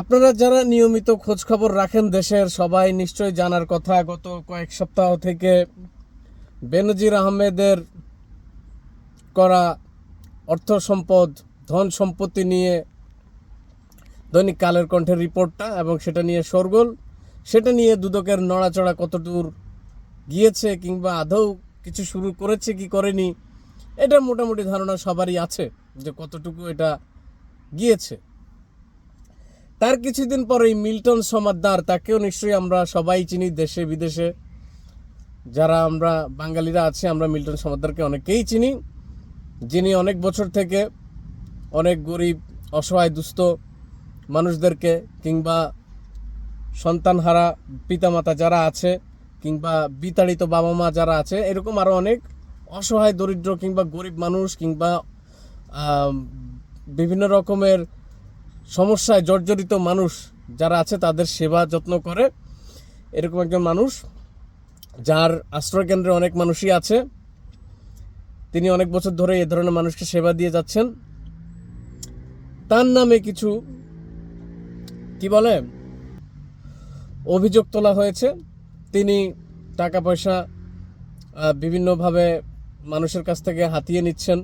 আপনারা যারা নিয়মিত খোঁজ খবর রাখেন দেশের, সবাই নিশ্চয়ই জানার কথা। গত কয়েক সপ্তাহ থেকে বেনজির আহমেদের করা অর্থ সম্পদ, ধন সম্পত্তি নিয়ে দৈনিক কালের কণ্ঠের রিপোর্টটা এবং সেটা নিয়ে শোরগোল। সেটা নিয়ে দুদকের নড়াচড়া কতদূর গিয়েছে কিংবা আদৌ কিছু শুরু করেছে কি করেনি, এটা মোটামুটি ধারণা সবারই আছে যে কতটুকু এটা গিয়েছে। তার কিছুদিন পরেই মিল্টন সমাদ্দার, তাকেও নিশ্চয়ই আমরা সবাই চিনি দেশে, বিদেশে। যারা আমরা বাঙালিরা আছি, আমরা মিল্টন সমাদ্দারকে অনেকেই চিনি। যিনি অনেক বছর থেকে অনেক গরিব, অসহায়, দুস্থ মানুষদেরকে কিংবা সন্তানহারা পিতামাতা যারা আছে, কিংবা বিতাড়িত বাবা মা যারা আছে, এরকম আরও অনেক অসহায়, দরিদ্র কিংবা গরিব মানুষ কিংবা বিভিন্ন রকমের সমস্যায় জর্জরিত মানুষ যারা আছে, তাদের সেবা যত্ন করে। এরকম একজন মানুষ, যার আশ্রয়কেন্দ্রে অনেক মানুষই আছে। তিনি অনেক বছর ধরে এ ধরনের মানুষকে সেবা দিয়ে যাচ্ছেন। তার নামে কিছু, কি বলে, অভিযোগ তোলা হয়েছে। তিনি টাকা পয়সা বিভিন্নভাবে মানুষের কাছ থেকে হাতিয়ে নিচ্ছেন।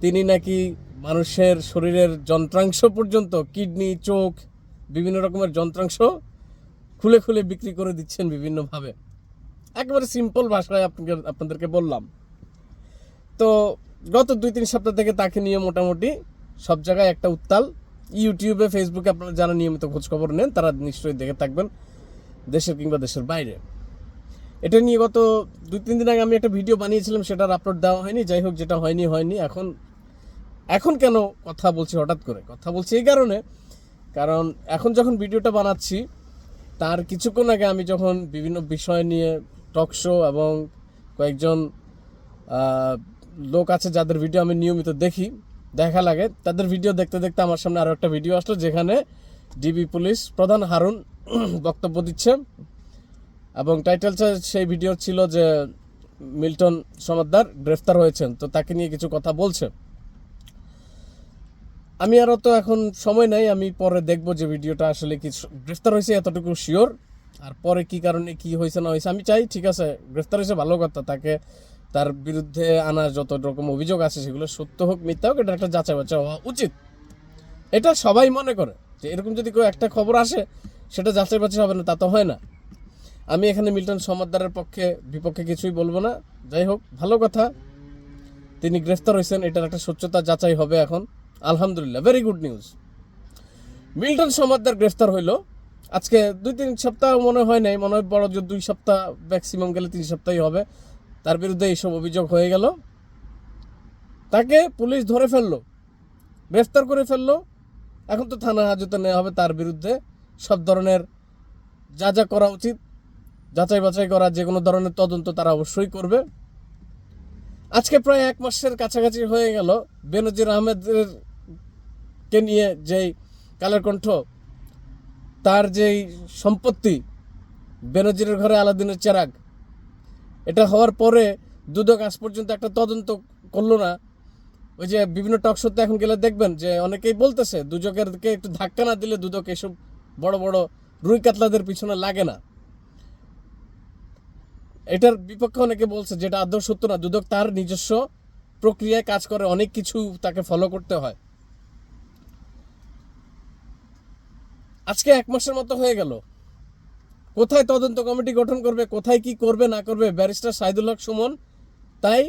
তিনি নাকি মানুষের শরীরের যন্ত্রাংশ পর্যন্ত, কিডনি, চোখ, বিভিন্ন রকমের যন্ত্রাংশ খুলে খুলে বিক্রি করে দিচ্ছেন বিভিন্নভাবে। একেবারে সিম্পল ভাষায় আপনাকে, আপনাদেরকে বললাম। তো গত দুই তিন সপ্তাহ থেকে তাকে নিয়ে মোটামুটি সব জায়গায় একটা উত্তাল। ইউটিউবে, ফেসবুকে আপনারা যারা নিয়মিত খোঁজখবর নেন, তারা নিশ্চয়ই দেখে থাকবেন দেশের কিংবা দেশের বাইরে। এটা নিয়ে গত দুই তিন দিন আগে আমি একটা ভিডিও বানিয়েছিলাম, সেটার আপলোড দেওয়া হয়নি। যাই হোক, যেটা হয়নি হয়নি। এখন এখন কেন কথা বলছি হঠাৎ করে? কথা বলছি এই কারণে, কারণ এখন যখন ভিডিওটা বানাচ্ছি, তার কিছুক্ষণ আগে আমি যখন বিভিন্ন বিষয় নিয়ে টক শো এবং কয়েকজন লোক আছে যাদের ভিডিও আমি নিয়মিত দেখি, দেখা লাগে, তাদের ভিডিও দেখতে দেখতে আমার সামনে আরও একটা ভিডিও আসলো যেখানে ডিবি পুলিশ প্রধান হারুন বক্তব্য দিচ্ছে এবং টাইটেল সেই ভিডিও ছিল যে মিল্টন সমাদ্দার গ্রেফতার হয়েছেন, তো তাকে নিয়ে কিছু কথা বলছে। আমি আরও তো এখন সময় নাই, আমি পরে দেখব যে ভিডিওটা আসলে কি গ্রেফতার হয়েছে, এতটুকু শিওর আর পরে কি কারণে কি হয়েছে, না হয়েছে, আমি চাই, ঠিক আছে, গ্রেফতার হয়েছে, ভালো কথা, তাকে তার বিরুদ্ধে আনা যত রকম অভিযোগ আছে, সেগুলো সত্য হোক, মিথ্যা হোক, এটা একটা যাচাই বাছাই হওয়া উচিত। এটা সবাই মনে করে যে এরকম যদি কেউ একটা খবর আসে, সেটা যাচাই বাছাই হবে না, তা তো হয় না। আমি এখানে মিল্টন সমাদ্দারের পক্ষে, বিপক্ষে কিছুই বলব না। যাই হোক, ভালো কথা, তিনি গ্রেফতার হয়েছেন, এটার একটা সত্যতা যাচাই হবে এখন। আলহামদুলিল্লাহ very good news Milton Samaddar গ্রেফতার হইল। আজকে দুই তিন সপ্তাহ মনে হয় নাই, মনে হয় বড় যে দুই সপ্তাহ ম্যাক্সিমাম গেলে তিন সপ্তাহই হবে। তার বিরুদ্ধে এইসব অভিযোগ হয়ে গেল। তাকে পুলিশ ধরে ফেলল, গ্রেফতার করে ফেলল। এখন তো থানা হাজতে নেওয়া হবে তার বিরুদ্ধে। সব ধরনের যা যা করা উচিত, যাচাই বাছাই করা, যে কোনো ধরনের তদন্ত তারা অবশ্যই করবে। আজকে প্রায় এক মাসের কাছাকাছি হয়ে গেল। বেনজির আহমেদের কে নিয়ে যেই কালের কণ্ঠ, তার যেই সম্পত্তি, বেনজিরের ঘরে আলাদিনের চেরাগ, এটা হওয়ার পরে দুদক আজ পর্যন্ত একটা তদন্ত করল না। ওই যে বিভিন্ন টক শোতে এখন গেলে দেখবেন যে অনেকেই বলতেছে দুজকেরকে একটু ধাক্কা না দিলে দুদক এসব বড় বড় রুই কাতলাদের পিছনে লাগে না। এটার বিপক্ষে অনেকে বলছে যেটা আদৌ সত্য না। দুদক তার নিজস্ব প্রক্রিয়ায় কাজ করে, অনেক কিছু তাকে ফলো করতে হয়। আজকে এক মাসের মতো হয়ে গেল। কোথায় তদন্ত কমিটি গঠন করবে, কোথায় কি করবে, না করবে, ব্যারিস্টার সাইদুল হক সুমন, তাই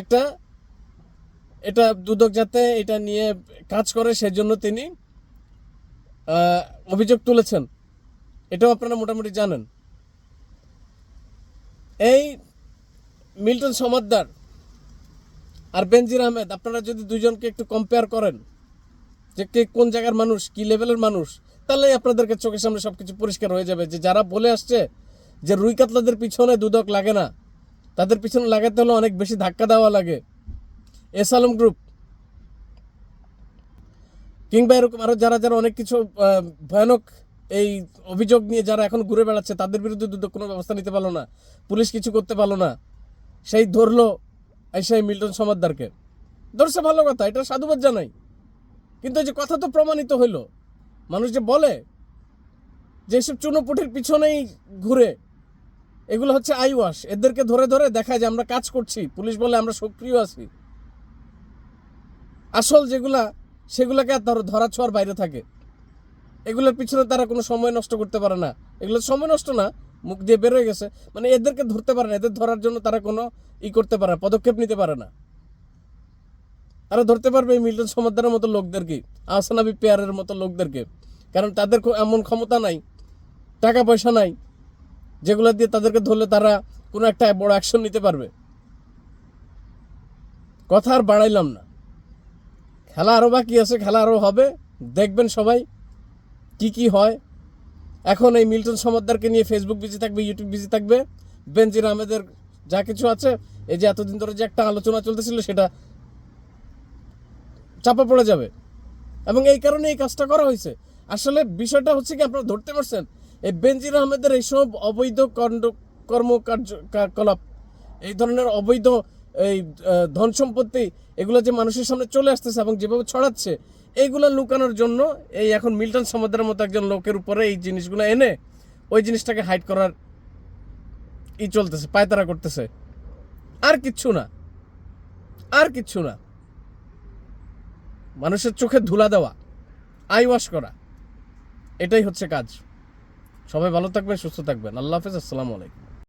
একটা এটা দুদক যাতে এটা নিয়ে কাজ করে, সেজন্য তিনি অভিযোগ তুলেছেন। এটাও আপনারা মোটামুটি জানেন। এই মিল্টন সমাদ্দার আর বেনজির আহমেদ, আপনারা যদি দুজনকে একটু কম্পেয়ার করেন যে কে কোন জায়গার মানুষ, কি লেভেলের মানুষ তাহলে আপনাদেরকে চোখের সামনে সব কিছু পরিষ্কার হয়ে যাবে। যে যারা বলে আসছে যে রুই কাতলাদের পিছনে দুদক লাগে না, তাদের পিছনে লাগাতে হলে অনেক বেশি ধাক্কা দেওয়া লাগে। এস আলম গ্রুপ কিংবা এরকম আরও যারা যারা অনেক কিছু ভয়ানক এই অভিযোগ নিয়ে যারা এখন ঘুরে বেড়াচ্ছে, তাদের বিরুদ্ধে দুদক কোনো ব্যবস্থা নিতে পারল না, পুলিশ কিছু করতে পারল না। সেই ধরলো এই সেই মিল্টন সমাদ্দারকে। ধরছে ভালো কথা, এটা সাধুবাদ জানাই। কিন্তু যে কথা তো প্রমাণিত হইল। মানুষ যে বলে যে এসব চুনোপুটির পিছনেই ঘুরে, এগুলো হচ্ছে আই ওয়াশ এদেরকে ধরে ধরে দেখায় যে আমরা কাজ করছি, পুলিশ বলে আমরা সক্রিয় আছি। আসল যেগুলা, সেগুলাকে আর ধর- ধরা ছোঁয়ার বাইরে থাকে। এগুলোর পিছনে তারা কোনো সময় নষ্ট করতে পারে না। এগুলো সময় নষ্ট না, মুখ দিয়ে বেরোয় গেছে। মানে এদেরকে ধরতে পারে না। এদের ধরার জন্য তারা কোনো ই করতে পারে না, পদক্ষেপ নিতে পারে না। তারা ধরতে পারবে মিল্টন সমাদারের মতো লোকদেরকে আহসানাবি পেয়ারের মতো লোকদেরকে। কারণ তাদের এমন ক্ষমতা নাই, টাকা পয়সা নাই, যেগুলো দিয়ে তাদেরকে ধরলে তারা কোনো একটা বড় অ্যাকশন নিতে পারবে। কথা আর বাড়াইলাম না। খেলা আরও বাকি আছে, খেলা আরও হবে, দেখবেন সবাই কি কি হয়। এখন এই মিল্টন সমাদ্দারকে নিয়ে ফেসবুক বিজি থাকবে ইউটিউব বিজি থাকবে, বেনজির আহমেদের যা কিছু আছে, এই যে এতদিন ধরে যে একটা আলোচনা চলতেছিল সেটা চাপা পড়ে যাবে। এবং এই কারণে এই কাজটা করা হয়েছে। আসলে বিষয়টা হচ্ছে কি, আপনারা ধরতে পারছেন, এই বেনজির আহমেদের এইসব অবৈধ কর্ম কর্মকার্য কলাপ, এই ধরনের অবৈধ এই ধন সম্পত্তি, এগুলো যে মানুষের সামনে চলে আসতেছে এবং যেভাবে ছড়াচ্ছে, এইগুলো লুকানোর জন্য এই এখন মিল্টন সমাদের মতো একজন লোকের উপরে এই জিনিসগুলো এনে ওই জিনিসটাকে হাইড করার ই চলতেছে, পায়তারা করতেছে। আর কিচ্ছু না। আর কিচ্ছু না। মানুষের চোখে ধুলা দেওয়া, আই ওয়াশ করা, এটাই হচ্ছে কাজ। সবাই ভালো থাকবে সুস্থ থাকবেন। আল্লাহ হাফেজ, আসসালামু আলাইকুম।